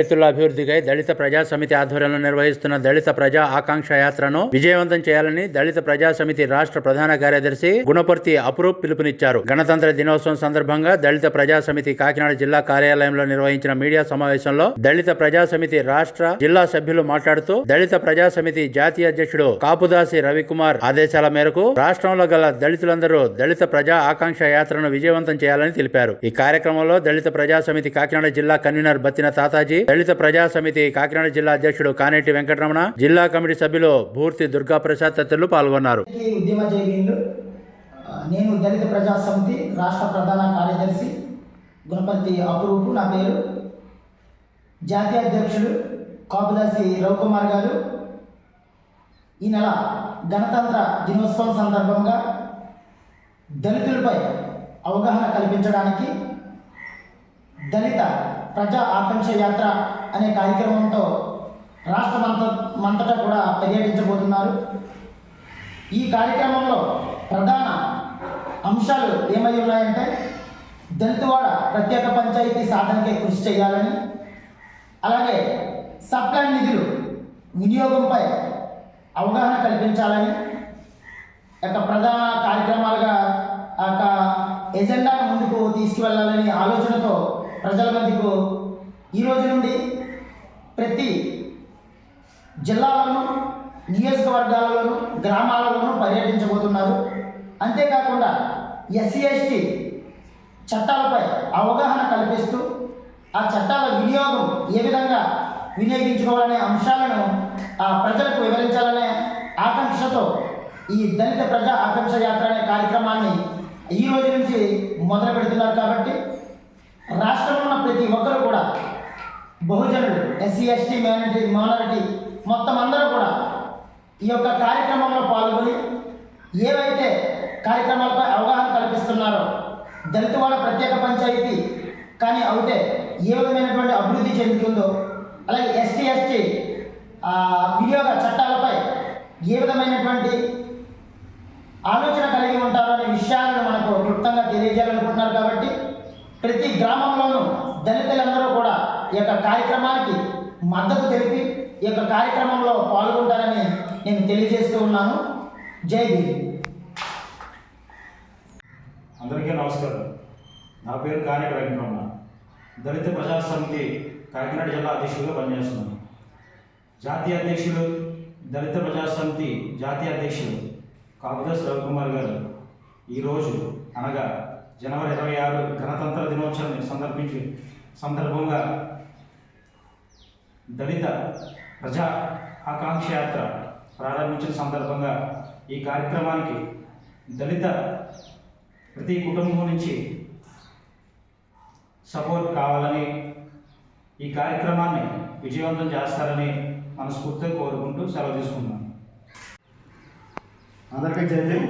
దళితుల అభివృద్ధికై దళిత ప్రజా సమితి ఆధ్వర్యంలో నిర్వహిస్తున్న దళిత ప్రజా ఆకాంక్ష యాత్రను విజయవంతం చేయాలని దళిత ప్రజా సమితి రాష్ట్ర ప్రధాన కార్యదర్శి గుణపర్తి అప్రూప్ పిలుపునిచ్చారు. గణతంత్ర దినోత్సవం సందర్భంగా దళిత ప్రజా సమితి కాకినాడ జిల్లా కార్యాలయంలో నిర్వహించిన మీడియా సమావేశంలో దళిత ప్రజా సమితి రాష్ట్ర జిల్లా సభ్యులు మాట్లాడుతూ దళిత ప్రజా సమితి జాతీయ అధ్యక్షుడు కాపుదాసి రవికుమార్ ఆదేశాల మేరకు రాష్ట్రంలో గల దళితులందరూ దళిత ప్రజా ఆకాంక్ష యాత్రను విజయవంతం చేయాలని తెలిపారు. ఈ కార్యక్రమంలో దళిత ప్రజా సమితి కాకినాడ జిల్లా కన్వీనర్ బత్తిన తాతాజీ దళిత ప్రజా సమితి కాకినాడ జిల్లా అధ్యక్షుడు కానేటి వెంకటరమణ జిల్లా కమిటీ సభ్యులు భూర్తి దుర్గా ప్రసాద్ తదితరులు పాల్గొన్నారు. ఈ నేను దళిత ప్రజా సమితి రాష్ట్ర ప్రధాన కార్యదర్శి గుణపతి అపురూపు నా పేరు. జాతీయ అధ్యక్షుడు కాపుదాసి రవికుమార్ గారు. ఈ నెల గణతంత్ర దినోత్సవం సందర్భంగా దళితులపై అవగాహన కల్పించడానికి దళిత ప్రజా ఆకాంక్ష యాత్ర అనే కార్యక్రమంతో రాష్ట్రమంత మంతటా కూడా పర్యటించబోతున్నారు. ఈ కార్యక్రమంలో ప్రధాన అంశాలు ఏమై ఉన్నాయంటే దంతువాడ ప్రత్యేక పంచాయతీ సాధనకే కృషి చేయాలని అలాగే సప్లాన్ నిధులు వినియోగంపై అవగాహన కల్పించాలని యొక్క ప్రధాన కార్యక్రమాలుగా ఆ యొక్క ఎజెండాను ముందుకు తీసుకువెళ్ళాలని ఆలోచనతో ప్రజల మధ్యకు ఈ రోజు నుండి ప్రతి జిల్లాలోనూ నియోజకవర్గాలలోను గ్రామాలలోనూ పర్యటించబోతున్నారు. అంతేకాకుండా ఎస్సీ ఎస్టీ చట్టాలపై అవగాహన కల్పిస్తూ ఆ చట్టాల వినియోగం ఏ విధంగా వినియోగించుకోవాలనే అంశాలను ఆ ప్రజలకు వివరించాలనే ఆకాంక్షతో ఈ దళిత ప్రజా ఆకాంక్ష యాత్ర అనే కార్యక్రమాన్ని ఈ రోజు నుంచి మొదలు పెడుతున్నారు కాబట్టి రాష్ట్రంలో ఉన్న ప్రతి ఒక్కరు కూడా బహుజనులు ఎస్సీ ఎస్టీ మైనారిటీ మైనారిటీ మొత్తం అందరూ కూడా ఈ యొక్క కార్యక్రమంలో పాల్గొని ఏవైతే కార్యక్రమాలపై అవగాహన కల్పిస్తున్నారో దళితవాడ ప్రత్యేక పంచాయతీ కానీ అవుతే ఏ విధమైనటువంటి అభివృద్ధి చెందుతుందో అలాగే ఎస్టీ ఎస్టీ వినియోగ చట్టాలపై ఏ విధమైనటువంటి ఆలోచన కలిగి ఉంటారు అనే విషయాలను మనకు క్లుప్తంగా తెలియజేయాలనుకుంటున్నారు కాబట్టి ప్రతి గ్రామంలోనూ దళితులందరూ కూడా ఈ యొక్క కార్యక్రమానికి మద్దతు తెలిపి ఈ యొక్క కార్యక్రమంలో పాల్గొంటారని నేను తెలియజేస్తూ ఉన్నాను. జై భీమ్. అందరికీ నమస్కారం. నా పేరు కానేటి వెంకటరమణ. దళిత ప్రజా సమితి కాకినాడ జిల్లా అధ్యక్షుడిగా పనిచేస్తున్నాను. జాతీయ అధ్యక్షుడు దళిత ప్రజా సమితి జాతీయ అధ్యక్షుడు కాపుదాస్ రవికుమార్ గారు ఈరోజు అనగా జనవరి ఇరవై ఆరు గణతంత్ర దినోత్సవాన్ని సందర్భించి సందర్భంగా దళిత ప్రజా ఆకాంక్ష యాత్ర ప్రారంభించిన సందర్భంగా ఈ కార్యక్రమానికి దళిత ప్రతి కుటుంబం నుంచి సపోర్ట్ కావాలని ఈ కార్యక్రమాన్ని విజయవంతం చేస్తారని మనస్ఫూర్తిగా కోరుకుంటూ సెలవు తీసుకున్నాను అందరికీ జై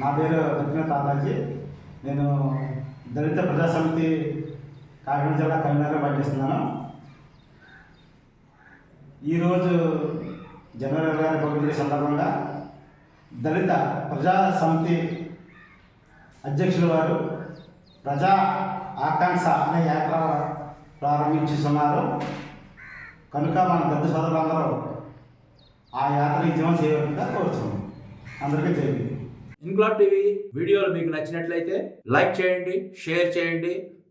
నా పేరు దక్షిణ తాతాజీ. నేను దళిత ప్రజా సమితి కాకినాడ జిల్లా కన్వీనర్గా పనిచేస్తున్నాను. ఈరోజు జనవరి ఇరవై పబ్లిక్ సందర్భంగా దళిత ప్రజా సమితి అధ్యక్షుల వారు ప్రజా ఆకాంక్ష అనే యాత్ర ప్రారంభించుతున్నారు. కనుక మన పెద్ద సోదరులందరూ ఆ యాత్ర విజయం చేయవలసిందిగా కోరుతున్నాం. అందరికీ తెలియదు భీమ్. టీవీ వీడియోలు మీకు నచ్చినట్లయితే లైక్ చేయండి షేర్ చేయండి